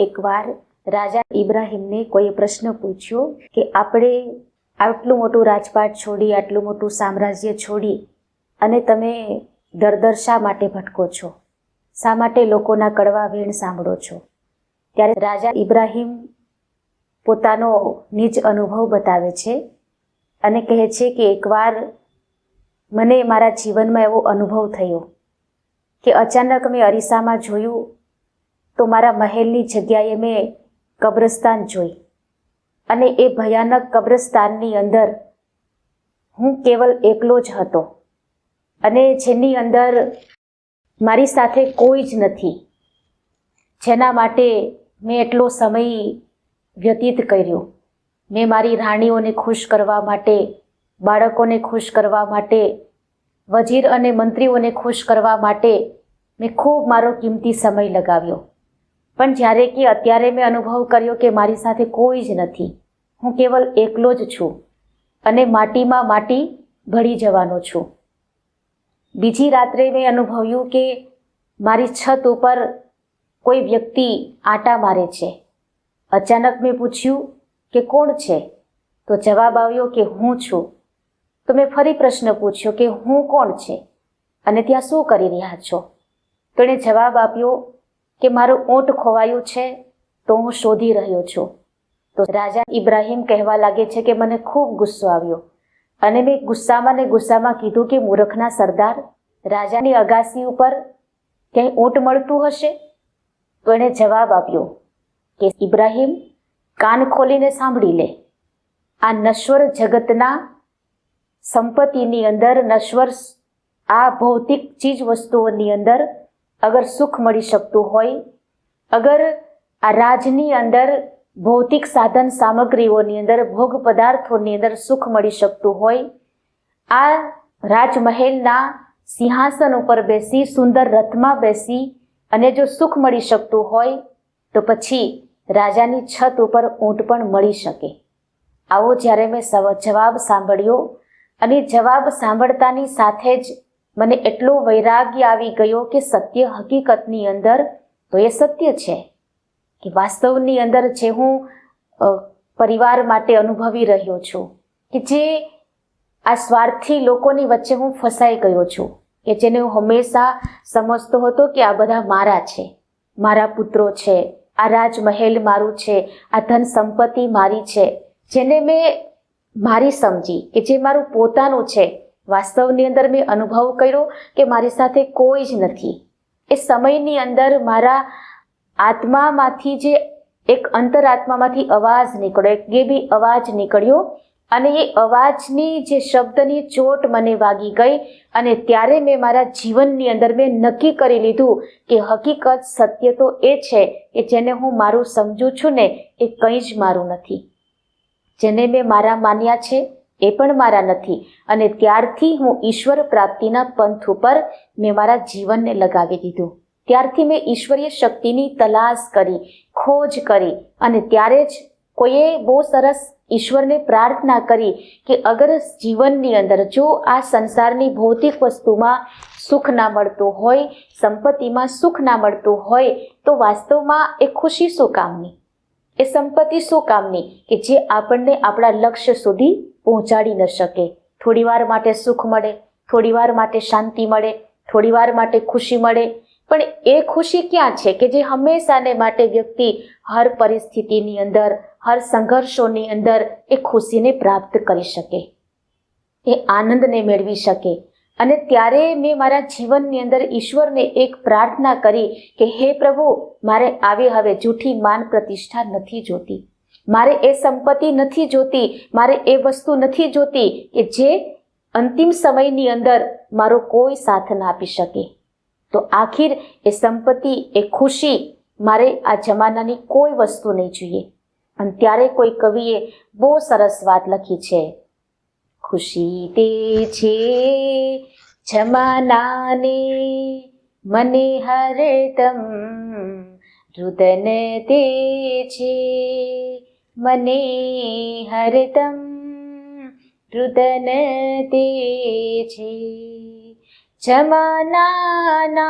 એકવાર રાજા ઇબ્રાહીમને કોઈએ પ્રશ્ન પૂછ્યો કે આપણે આટલું મોટું રાજપાટ છોડી, આટલું મોટું સામ્રાજ્ય છોડી અને તમે દર દર શા માટે ભટકો છો? શા માટે લોકોના કડવા વેણ સાંભળો છો? ત્યારે રાજા ઇબ્રાહીમ પોતાનો નિજ અનુભવ બતાવે છે અને કહે છે કે એકવાર મને મારા જીવનમાં એવો અનુભવ થયો કે અચાનક મેં અરીસામાં જોયું તો મારા મહેલની જગ્યાએ મેં કબ્રસ્તાન જોઈ. અને એ ભયાનક કબ્રસ્તાનની અંદર હું કેવલ એકલો જ હતો. અને જેની અંદર મારી સાથે કોઈ જ નથી. જેના માટે મેં એટલો સમય વ્યતીત કર્યો. મેં મારી રાણીઓને ખુશ કરવા માટે, બાળકોને ખુશ કરવા માટે, વજીર અને મંત્રીઓને ખુશ કરવા માટે મેં ખૂબ મારો કિંમતી સમય લગાવ્યો. પણ જ્યારે કે અત્યારે મેં અનુભવ કર્યો કે મારી સાથે કોઈ જ નથી. હું કેવલ એકલો જ છું અને માટીમાં માટી ભળી જવાનો છું. બીજી રાત્રે મેં અનુભવ્યું કે મારી છત ઉપર કોઈ વ્યક્તિ આંટા મારે છે. અચાનક મેં પૂછ્યું કે કોણ છે? તો જવાબ આવ્યો કે હું છું. તો મેં ફરી પ્રશ્ન પૂછ્યો કે હું કોણ છે? અને ત્યાં શું કરી રહ્યા છો? તો એણે જવાબ આપ્યો કે મારું ઊંટ ખોવાયું છે, તો હું શોધી રહ્યો છું. તો રાજા ઇબ્રાહીમ કહેવા લાગે છે કે મને ખૂબ ગુસ્સો આવ્યો. અને મેં ગુસ્સામાં ને ગુસ્સામાં કીધું કે મૂર્ખના સરદાર, રાજાની અગાસી ઉપર ક્યાંય ઊંટ મળતું હશે? તો એણે જવાબ આપ્યો કે ઇબ્રાહિમ, કાન ખોલીને સાંભળી લે. આ નશ્વર જગતના સંપત્તિની અંદર, નશ્વર આ ભૌતિક ચીજ વસ્તુઓની અંદર અગર સુખ મળી શકતું હોય, અગર આ રાજની અંદર ભૌતિક સાધન સામગ્રીઓની અંદર ભોગ પદાર્થોની અંદર સુખ મળી શકતું હોય, આ રાજમહેલના સિંહાસન ઉપર બેસી, સુંદર રથમાં બેસી અને જો સુખ મળી શકતું હોય, તો પછી રાજાની છત ઉપર ઊંટ પણ મળી શકે. આવો જ્યારે મેં જવાબ સાંભળ્યો અને જવાબ સાંભળતાની સાથે જ મને એટલો વૈરાગ્ય આવી ગયો કે સત્ય હકીકતની અંદર તો એ સત્ય છે. કે વાસ્તવની અંદર જે હું પરિવાર માટે અનુભવી રહ્યો છું, કે જે આ સ્વાર્થી લોકોની વચ્ચે હું ફસાઈ ગયો છું, કે જેને હું હંમેશા સમજતો હતો કે આ બધા મારા છે, મારા પુત્રો છે, આ રાજમહેલ મારું છે, આ ધન સંપત્તિ મારી છે, જેને મેં મારી સમજી, કે જે મારું પોતાનું છે વાસ્તવની અંદર મેં અનુભવ કર્યો કે મારી સાથે કોઈ જ નથી. એ સમયની અંદર મારા આત્મામાંથી જે એક અંતરાત્મામાંથી અવાજ નીકળ્યો, એક ગેબી અવાજ નીકળ્યો અને એ અવાજની જે શબ્દની ચોટ મને વાગી ગઈ અને ત્યારે મેં મારા જીવનની અંદર મેં નક્કી કરી લીધું કે હકીકત સત્ય તો એ છે કે જેને હું મારું સમજું છું ને એ કંઈ જ મારું નથી. જેને મેં મારા માન્યા છે એ પણ મારા નથી. અને ત્યારથી હું ઈશ્વર પ્રાપ્તિના પંથ ઉપર મેં મારા જીવનને લગાવી દીધું. ત્યારથી મેં ઈશ્વરીય શક્તિની તલાશ કરી, ખોજ કરી અને ત્યારે જ કોઈએ બહુ સરસ ઈશ્વરને પ્રાર્થના કરી કે અગર જીવનની અંદર જો આ સંસારની ભૌતિક વસ્તુમાં સુખ ના મળતું હોય, સંપત્તિમાં સુખ ના મળતું હોય, તો વાસ્તવમાં એ ખુશી શું કામની? એ સંપત્તિ શું કામની? કે જે આપણને આપણા લક્ષ્ય સુધી પહોંચાડી ન શકે. થોડીવાર માટે સુખ મળે, થોડીવાર માટે શાંતિ મળે, થોડીવાર માટે ખુશી મળે. પણ એ ખુશી ક્યાં છે કે જે હંમેશાને માટે વ્યક્તિ હર પરિસ્થિતિની અંદર, હર સંઘર્ષોની અંદર એ ખુશીને પ્રાપ્ત કરી શકે? એ આનંદને મેળવી શકે. અને ત્યારે મેં મારા જીવનની અંદર ઈશ્વરને એક પ્રાર્થના કરી કે, હે પ્રભુ, મારે આવે હવે જૂઠી માન પ્રતિષ્ઠા નથી જોતી. મારે એ સંપત્તિ નથી જોતી, મારે એ વસ્તુ નથી જોતી કે જે અંતિમ સમયની અંદર મારો કોઈ સાથ ના આપી શકે. તો આખિર એ સંપત્તિ, એ ખુશી મારે આ જમાનાની કોઈ વસ્તુ નહીં જોઈએ. અને ત્યારે કોઈ કવિએ બહુ સરસ વાત લખી છે. ખુશી તે છે જમાનાને, મને હરદમ રુદન તે છે. મને હરદમ રુદન તે છે જમાનાના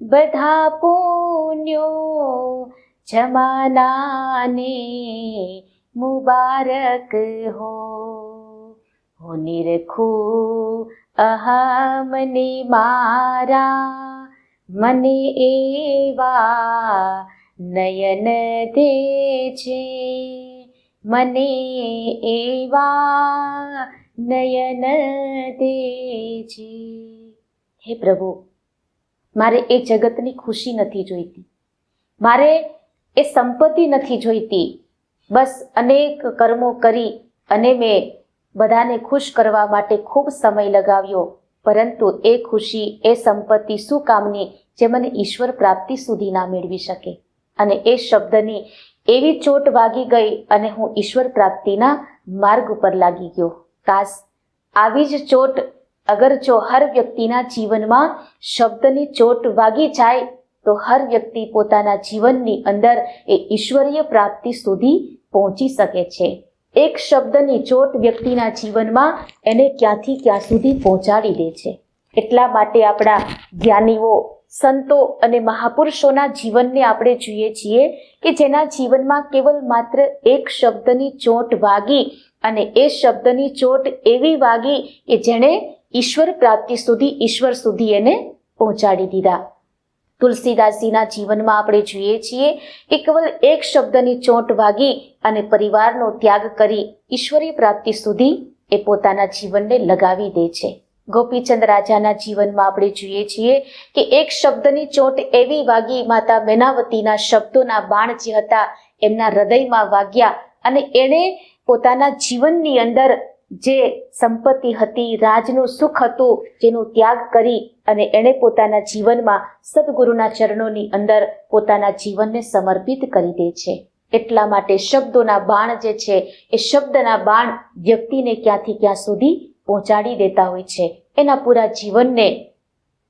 બધા પુણ્યો જમાનાને મુબારક હો હો નિરખું અહમને મારા મને એવા નયન દે છે મને એવા નયન દે છે હે પ્રભુ મારે એ જગતની ખુશી નથી જોઈતી મારે એ સંપત્તિ નથી જોઈતી બસ અનેક કર્મો કરી અને મેં બધાને ખુશ કરવા માટે ખૂબ સમય લગાવ્યો, પરંતુ એ ખુશી, એ સંપત્તિ શું કામની જે મને ઈશ્વર પ્રાપ્તિ સુધી ના મેળવી શકે. અને એ શબ્દની એવી ચોટ વાગી ગઈ અને હું ઈશ્વર પ્રાપ્તિના માર્ગ ઉપર લાગી ગયો. કાશ આવી જ ચોટ અગર જો હર વ્યક્તિના જીવનમાં શબ્દની ચોટ વાગી જાય, તો હર વ્યક્તિ પોતાના જીવનની અંદર એ ઈશ્વરીય પ્રાપ્તિ સુધી પહોંચી શકે છે. એક શબ્દની ચોટ વ્યક્તિના જીવનમાં એને ક્યાંથી ક્યાં સુધી પહોંચાડી દે છે. એટલા માટે આપણા જ્ઞાનીઓ સંતો અને મહાપુરુષોના જીવનને આપણે જોઈએ છીએ કે જેના જીવનમાં કેવલ માત્ર એક શબ્દની ચોટ વાગી અને એ શબ્દની ચોટ એવી વાગી કે જેણે ઈશ્વર પ્રાપ્તિ સુધી ઈશ્વર સુધી એને પહોંચાડી દીધા. તુલસીદાસજીના જીવનમાં આપણે જોઈએ છીએ કે કેવલ એક શબ્દની ચોટ વાગી અને પરિવારનો ત્યાગ કરી ઈશ્વરી પ્રાપ્તિ સુધી એ પોતાના જીવનને લગાવી દે છે. ગોપીચંદ રાજાના જીવનમાં આપણે જોઈએ છીએ કે એક શબ્દની ચોટ એવી વાગી માતા મેનાવતીના શબ્દોના બાણ જે હતા એમના હૃદયમાં વાગ્યા અને એણે પોતાના જીવનની અંદર જે સંપત્તિ હતી, રાજનું સુખ હતું, જેનો ત્યાગ કરી અને એણે પોતાના જીવનમાં સદગુરુના ચરણોની અંદર પોતાના જીવનને સમર્પિત કરી દે છે. એટલા માટે શબ્દોના બાણ જે છે, એ શબ્દના બાણ વ્યક્તિને ક્યાંથી ક્યાં સુધી પહોંચાડી દેતા હોય છે. એના પૂરા જીવનને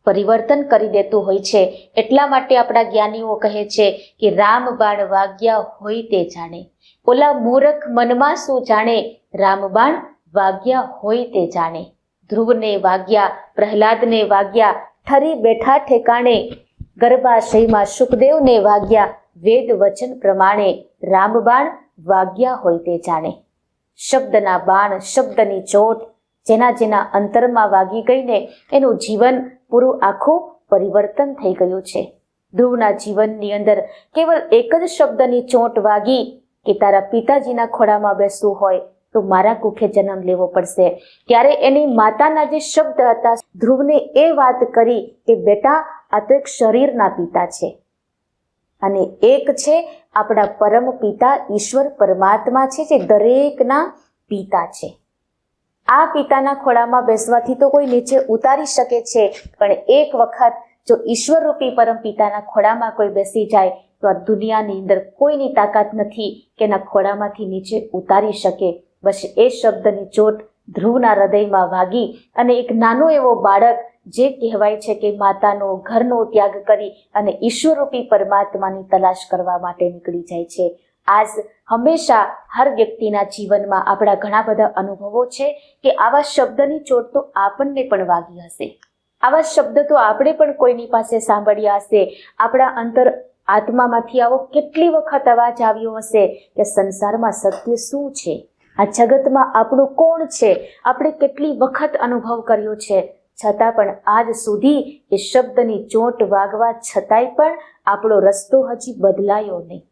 પરિવર્તન કરી દેતું હોય છે. એટલા માટે આપણા જ્ઞાનીઓ કહે છે કે રામ બાણ વાગ્યા હોય તે જાણે. ઓલા મૂરખ મનમાં શું જાણે? રામબાણ વાગ્યા હોય તે જાણે. ધ્રુવને વાગ્યા, પ્રહલાદને વાગ્યા, ઠરી બેઠા ઠેકાણે ગર્ભાશયમાં સુખદેવને વાગ્યા, વેદ વચન પ્રમાણે રામબાણ વાગ્યા હોય તે જાણે. શબ્દના બાણ, શબ્દની ચોટ જેના જેના અંતરમાં વાગી ગઈને એનું જીવન પૂરું આખું પરિવર્તન થઈ ગયું છે. ધ્રુવના જીવનની અંદર કેવલ એક જ શબ્દની ચોંટ વાગી કે તારા પિતાજીના ખોળામાં બેસવું હોય તો મારા કુખે જન્મ લેવો પડશે. ત્યારે એની માતાના જે શબ્દ હતા, ધ્રુવને એ વાત કરી કે બેટા, આ તો એક શરીરના પિતા છે. અને એક છે આપણા પરમ પિતા ઈશ્વર પરમાત્મા છે જે દરેકના પિતા છે. આ પિતાના ખોળામાં બેસવાથી તો કોઈ નીચે ઉતારી શકે છે, પણ એક વખત જો ઈશ્વરરૂપી પરમ પિતાના ખોળામાં કોઈ બેસી જાય, તો આ દુનિયાની અંદર કોઈની તાકાત નથી કે એના ખોળામાંથી નીચે ઉતારી શકે. બસ એ શબ્દની ચોટ ધ્રુવના હૃદયમાં વાગી અને એક નાનો એવો બાળક જે કહેવાય છે કે માતાનો ઘરનો ત્યાગ કરી અને ઈશ્વરરૂપી પરમાત્માની તલાશ કરવા માટે નીકળી જાય છે. આજ હંમેશા હર વ્યક્તિના જીવનમાં આપણા ઘણા બધા અનુભવો છે કે આવા શબ્દની ચોટ તો આપણને પણ વાગી હશે. આવા શબ્દ તો આપણે પણ કોઈની પાસે સાંભળ્યા હશે. આપણા અંતર આત્મામાંથી આવો કેટલી વખત અવાજ આવ્યો હશે કે સંસારમાં સત્ય શું છે? આ જગતમાં આપણું કોણ છે? આપણે કેટલી વખત અનુભવ કર્યો છે? છતાં પણ આજ સુધી એ શબ્દની ચોંટ વાગવા છતાંય પણ આપણો રસ્તો હજી બદલાયો નહીં.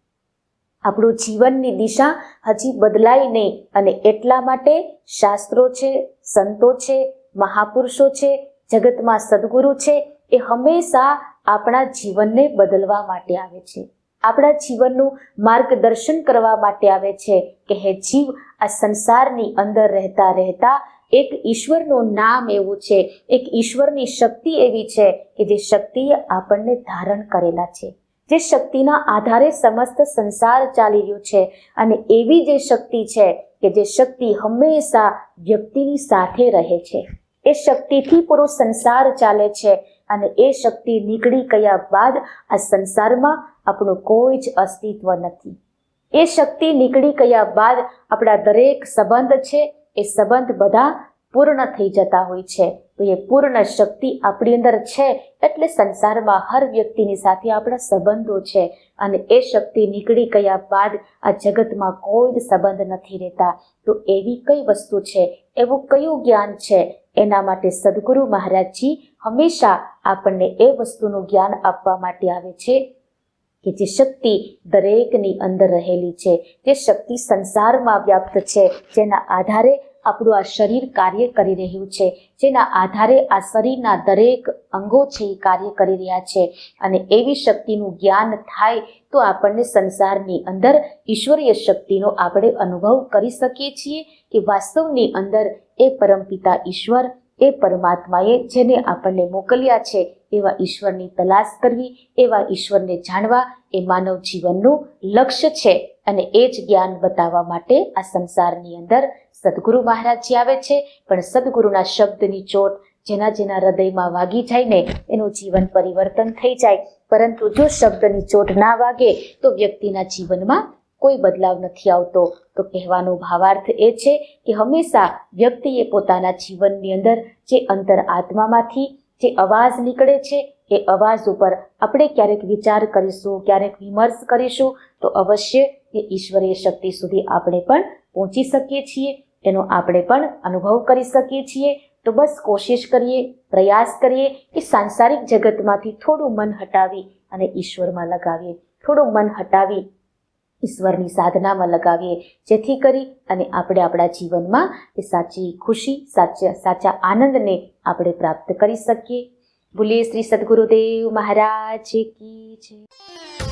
આપણું જીવનની દિશા હજી બદલાય નહીં અને એટલા માટે શાસ્ત્રો છે, સંતો છે, મહાપુરુષો છે, જગતમાં સદગુરુ છે, એ હંમેશા આપણા જીવનને બદલવા માટે આવે છે. આપણા જીવનનું માર્ગદર્શન કરવા માટે આવે છે કે હે જીવ, આ સંસારની અંદર રહેતા રહેતા એક ઈશ્વરનું નામ એવું છે, એક ઈશ્વરની શક્તિ એવી છે કે જે શક્તિએ આપણને ધારણ કરેલા છે. જે શક્તિના આધારે સમસ્ત સંસાર ચાલી રહ્યો છે અને એવી જે શક્તિ છે કે જે શક્તિ હંમેશા વ્યક્તિની સાથે રહે છે. એ શક્તિથી પૂરો સંસાર ચાલે છે અને એ શક્તિ નીકળી ગયા બાદ આ સંસારમાં આપણું કોઈ જ અસ્તિત્વ નથી. એ શક્તિ નીકળી ગયા બાદ આપણા દરેક સંબંધ છે, એ સંબંધ બધા પૂર્ણ થઈ જતા હોય છે. તો એ પૂર્ણ શક્તિ આપણી અંદર છે એટલે સંસારમાં હર વ્યક્તિની સાથે આપણા સંબંધો છે. અને એ શક્તિ નીકળી ગયા બાદ આ જગતમાં કોઈ જ સંબંધ નથી રહેતા. તો એવી કઈ વસ્તુ છે? એવું કયું જ્ઞાન છે? એના માટે સદગુરુ મહારાજજી હંમેશા આપણને એ વસ્તુનું જ્ઞાન આપવા માટે આવે છે કે જે શક્તિ દરેકની અંદર રહેલી છે. જે શક્તિ સંસારમાં વ્યાપ્ત છે, જેના આધારે આપણું આ શરીર કાર્ય કરી રહ્યું છે, જેના આધારે આ શરીરના દરેક અંગો છે એ કાર્ય કરી રહ્યા છે. અને એવી શક્તિનું જ્ઞાન થાય તો આપણને સંસારની અંદર ઈશ્વરીય શક્તિનો આપણે અનુભવ કરી શકીએ છીએ કે વાસ્તવની અંદર એ પરમપિતા ઈશ્વર, એ પરમાત્માએ જેને આપણને મોકલ્યા છે એવા ઈશ્વરની તલાશ કરવી, એવા ઈશ્વરને જાણવા એ માનવ જીવનનું લક્ષ્ય છે અને એ જ જ્ઞાન બતાવવા માટે આ સંસારની અંદર સદગુરુ મહારાજજી આવે છે. પણ સદગુરુના શબ્દની ચોટ જેના જેના હૃદયમાં વાગી જાય ને એનું જીવન પરિવર્તન થઈ જાય. પરંતુ જો શબ્દની ચોટ ના વાગે તો વ્યક્તિના જીવનમાં કોઈ બદલાવ નથી આવતો. તો કહેવાનો ભાવાર્થ એ છે કે હંમેશા વ્યક્તિએ પોતાના જીવનની અંદર જે અંતર આત્મામાંથી જે અવાજ નીકળે છે, એ અવાજ ઉપર આપણે ક્યારેક વિચાર કરીશું, ક્યારેક વિમર્શ કરીશું, તો અવશ્ય એ ઈશ્વરીય શક્તિ સુધી આપણે પણ પહોંચી શકીએ છીએ, એનો આપણે પણ અનુભવ કરી શકીએ છીએ. તો બસ કોશિશ કરીએ, પ્રયાસ કરીએ કે સાંસારિક જગતમાંથી થોડું મન હટાવી અને ઈશ્વરમાં લગાવીએ. થોડું મન હટાવી ઈશ્વરની સાધનામાં લગાવીએ, જેથી કરી અને આપણે આપણા જીવનમાં એ સાચી ખુશી, સાચા સાચા આનંદને આપણે પ્રાપ્ત કરી શકીએ. બોલીએ શ્રી સદગુરુદેવ મહારાજ કી જય.